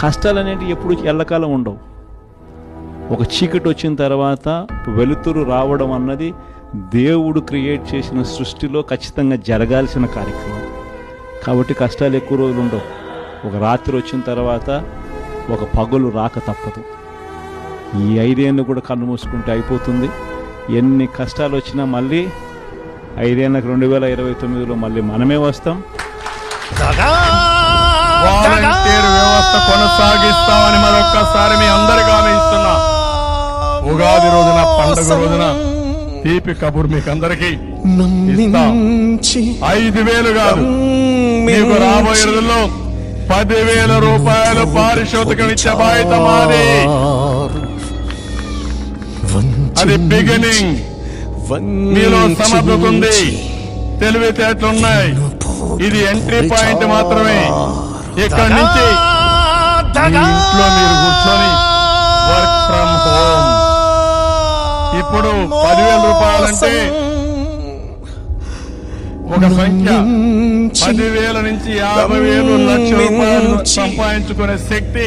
కష్టాలు అనేటివి ఎప్పుడు ఎల్లకాలం ఉండవు. ఒక చీకటి వచ్చిన తర్వాత వెలుతురు రావడం అన్నది దేవుడు క్రియేట్ చేసిన సృష్టిలో ఖచ్చితంగా జరగాల్సిన కార్యక్రమం. కాబట్టి కష్టాలు ఎక్కువ రోజులు ఉండవు. ఒక రాత్రి వచ్చిన తర్వాత ఒక పగలు రాక తప్పదు. ఈ ఐదేళ్ళు కూడా కన్ను మూసుకుంటే అయిపోతుంది. ఎన్ని కష్టాలు వచ్చినా మళ్ళీ ఐదేళ్ళకి రెండు వేల ఇరవై తొమ్మిదిలో మళ్ళీ మనమే వస్తాం. కొనసాగిస్తామని మరొక్కసారి మీ అందరికి ఇస్తున్నా. ఉగాది రోజున పండుగ రోజున తీపి కబుర్ మీకు అందరికి ఐదు వేలు కాదు. మీకు రాబోయే రోజుల్లో పదివేల రూపాయలు పారిశోధకం ఇచ్చే బాధ్యత మాది. అది బిగినింగ్ మీలో సమర్థత ఉంది తెలివితేటలున్నాయి. ఇది ఎంట్రీ పాయింట్ మాత్రమే. ఇక్కడి నుంచి మీ ఇంట్లో మీరు కూర్చొని వర్క్ ఫ్రమ్ హోమ్. ఇప్పుడు పదివేల రూపాయలంటే ఒక సంఖ్య. పదివేల నుంచి యాభై వేలు లక్ష రూపాయలు సంపాదించుకునే శక్తి.